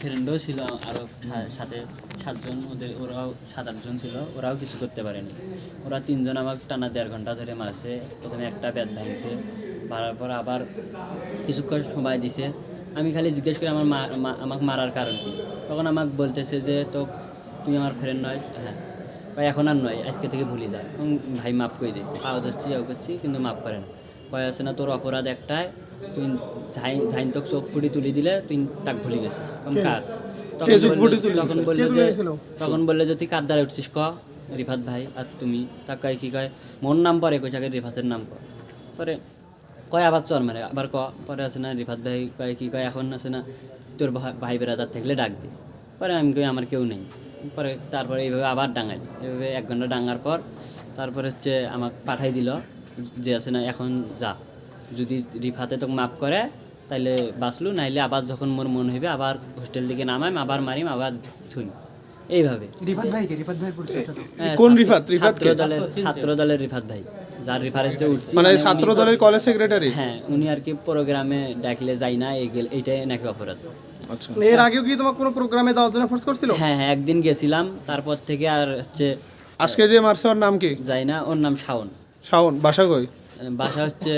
ফ্রেন্ডও ছিল আরও সাথে সাতজন ওদের, ওরাও সাত, আটজন ছিল, ওরাও কিছু করতে পারেনি। ওরা তিনজন আমাকে টানা দেড় ঘণ্টা ধরে মারছে, প্রথমে একটা ব্যাট ভাঙছে, মারার পর আবার কিছুক্ষণ সময় দিছে। আমি খালি জিজ্ঞেস করি, আমার মা আমাকে মারার কারণ কি? তখন আমাকে বলতেছে যে তো তুই আমার ফ্রেন্ড নয়। হ্যাঁ। এখন আর নয়, আজকে থেকে ভুলে যায় ভাই, মাফ করে দে। পাওয়া ধরছি ইয়ে করছি, কিন্তু মাফ করে না। কয়, আছে না তোর অপরাধ একটাই তুই ঝাই ঝাইন তোকে চোখ পুড়ি তুলি দিলে তুই তাক ভুলে গেছিস কম কার? তখন বললো- পুড়ি তখন বলল যে তুই কার দ্বারা উঠছিস ক? রিফাত ভাই আর তুমি। তাক কয় কি কয়? মোর নাম পরে কই আগে রিফাতের নাম ক পরে কয় আবার চর মানে আবার ক? পরে আছে না রিফাত ভাই কয় কি কয়? এখন আছে না তোর ভাই বেড়াদার থাকলে ডাক দে। পরে আমি কই আমার কেউ নেই। পরে তারপরে এইভাবে আবার ডাঙাই এইভাবে এক ঘণ্টা ডাঙার পর তারপরে হচ্ছে আমাকে পাঠাই দিল যে আছে না এখন যা। যদি রিফাতে তোকে মাফ করে তাইলে বাঁচলু নাইলে আবার যখন মোর মন হইবে আবার হোস্টেল দিকে নামাইম আবার মারিম আবার থুই এইভাবে। রিফাত ভাই কে রিফাত ভাইয়ের পরিচয়টা কোন ছাত্র- রিফাত? রিফাত কে? ছাত্র দলের ছাত্র দলের রিফাত ভাই যার রেফারেন্সে উঠছি। মানে উনি- ছাত্র দলের কলেজ সেক্রেটারি হ্যাঁ উনি আর কি প্রোগ্রামে ডাকলে যাই না এই গেল- এইটাই নাকি অপরাধ। আচ্ছা। এর আগেও কি তোমার কোনো প্রোগ্রামে যাওয়ার জন্য ফোর্স করছিল? হ্যাঁ হ্যাঁ একদিন গেছিলাম তারপর থেকে আর হচ্ছে আজকে যে মারছে ওর নাম কি? যাই না ওর নাম শাওন। শাওন বাসা কই? বাসা হচ্ছে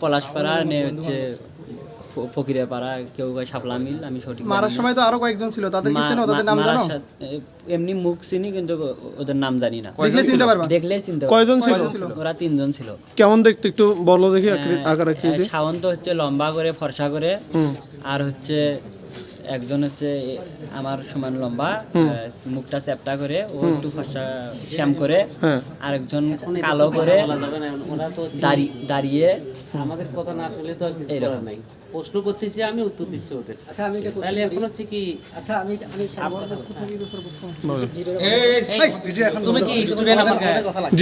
পলাশপাড়া নে হচ্ছে ফকিরে পাড়া কেউ কয় শাপলা মিল আমি সঠিক মারার সময় তো আরও কয়েকজন ছিল তাদের কি চেনো? তাদের নাম মারার জানো সাথে- এমনি মুখ চিনি কিন্তু ওদের নাম জানি না। দেখলে চিনতে পারবা? দেখলেই চিনতে পারব। কয়জন ছিল? ওরা তিনজন ছিল। কেমন দেখতে? একটু বলো দেখি আকৃ- আকার আকৃতি হ্যাঁ, শাওন তো হচ্ছে লম্বা করে ফর্সা করে। আর হচ্ছে একজন হচ্ছে আমার সমান লম্বা মুখটা চ্যাপটা করে ও একটু ফর্সা শ্যাম করে হ্যাঁ আরেকজন কালো করে দাঁড়িয়ে আমাদের কথা না শুনলে তো আর কিছু করার নাই প্রশ্ন করতেছি আমি উত্তর দিচ্ছি ওদের আচ্ছা আমি এটা তাহলে এখন হচ্ছে কি আচ্ছা আমি আমি তুমি কি স্টুডেন্ট আমাকে জি